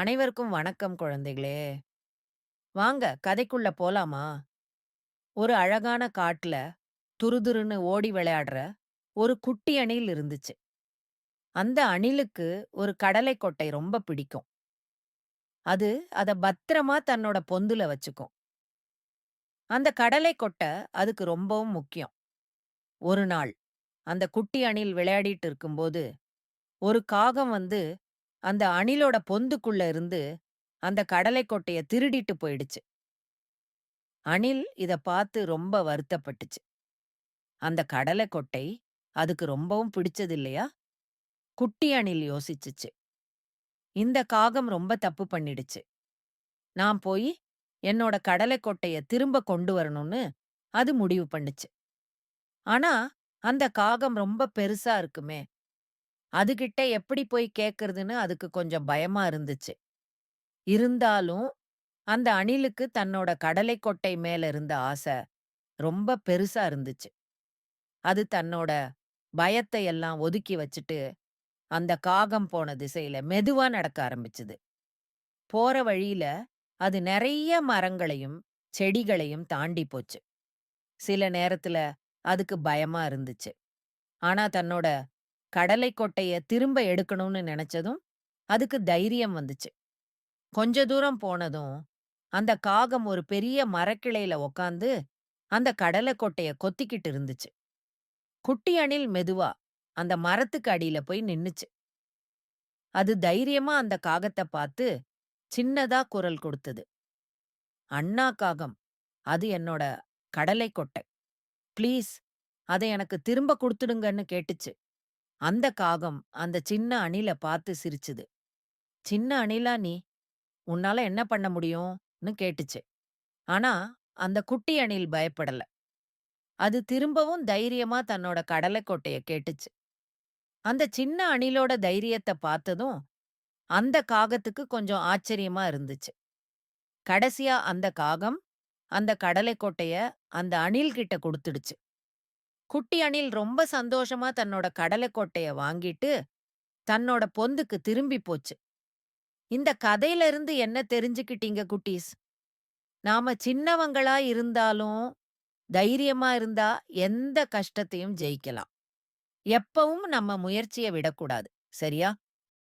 அனைவருக்கும் வணக்கம் குழந்தைகளே! வாங்க கதைக்குள்ள போலாமா? ஒரு அழகான காட்டுல துருதுருன்னு ஓடி விளையாடுற ஒரு குட்டி அணில் இருந்துச்சு. அந்த அணிலுக்கு ஒரு கடலை கொட்டை ரொம்ப பிடிக்கும். அது அத பத்திரமா தன்னோட பொந்துல வச்சுக்கும். அந்த கடலை கொட்டை அதுக்கு ரொம்பவும் முக்கியம். ஒரு நாள் அந்த குட்டி அணில் விளையாடிட்டு இருக்கும்போது, ஒரு காகம் வந்து அந்த அணிலோட பொந்துக்குள்ள இருந்து அந்த கடலை கொட்டைய திருடிட்டு போயிடுச்சு. அணில் இத பார்த்து ரொம்ப வருத்தப்பட்டுச்சு. அந்த கடலை கொட்டை அதுக்கு ரொம்பவும் பிடிச்சது இல்லையா? குட்டி அணில் யோசிச்சுச்சு. இந்த காகம் ரொம்ப தப்பு பண்ணிடுச்சு. நான் போய் என்னோட கடலை கொட்டைய திரும்ப கொண்டு வரணும்னு அது முடிவு பண்ணுச்சு. ஆனா, அந்த காகம் ரொம்ப பெருசா இருக்குமே! அதுகிட்ட எப்படி போய் கேட்கறதுன்னு அதுக்கு கொஞ்சம் பயமா இருந்துச்சு. இருந்தாலும், அந்த அணிலுக்கு தன்னோட கடலை கொட்டை மேல இருந்த ஆசை ரொம்ப பெருசா இருந்துச்சு. அது தன்னோட பயத்தை எல்லாம் ஒதுக்கி வச்சுட்டு, அந்த காகம் போன திசையில மெதுவா நடக்க ஆரம்பிச்சுது. போற வழியில அது நிறைய மரங்களையும், செடிகளையும் தாண்டி போச்சு. சில நேரத்துல அதுக்கு பயமா இருந்துச்சு. ஆனா தன்னோட கடலை கொட்டைய திரும்ப எடுக்கணும்னு நினைச்சதும் அதுக்கு தைரியம் வந்துச்சு. கொஞ்ச தூரம் போனதும், அந்த காகம் ஒரு பெரிய மரக்கிளையில உக்காந்து, அந்த கடலை கொட்டைய கொத்திக்கிட்டு இருந்துச்சு. குட்டி அணில் மெதுவா அந்த மரத்துக்கு அடியில போய் நின்னுச்சு. அது தைரியமா அந்த காகத்த பார்த்து சின்னதா குரல் கொடுத்தது. "அண்ணா காகம், அது என்னோட கடலை கொட்டை. ப்ளீஸ் அத எனக்கு திரும்ப குடுத்துடுங்கன்னு" கேட்டுச்சு. அந்த காகம் அந்த சின்ன அணில பார்த்து சிரிச்சுது. "சின்ன அணிலா நீ? உன்னால என்ன பண்ண முடியும்னு கேட்டுச்சு. ஆனா, அந்த குட்டி அணில் பயப்படல. அது திரும்பவும் தைரியமா தன்னோட கடலை கேட்டுச்சு. அந்த சின்ன அணிலோட தைரியத்தை பார்த்ததும், அந்த காகத்துக்கு கொஞ்சம் ஆச்சரியமா இருந்துச்சு. கடைசியா அந்த காகம், அந்த கடலைக்கோட்டைய அந்த அணில் கிட்ட குடுத்துடுச்சு. குட்டி அணில் ரொம்ப சந்தோஷமா தன்னோட கடலைக்கொட்டைய வாங்கிட்டு, தன்னோட பொந்துக்கு திரும்பி போச்சு. இந்த கதையில இருந்து என்ன தெரிஞ்சுக்கிட்டீங்க குட்டீஸ்? நாம சின்னவங்களா இருந்தாலும், தைரியமா இருந்தா எந்த கஷ்டத்தையும் ஜெயிக்கலாம். எப்பவும் நம்ம முயற்சிய விடக்கூடாது. சரியா?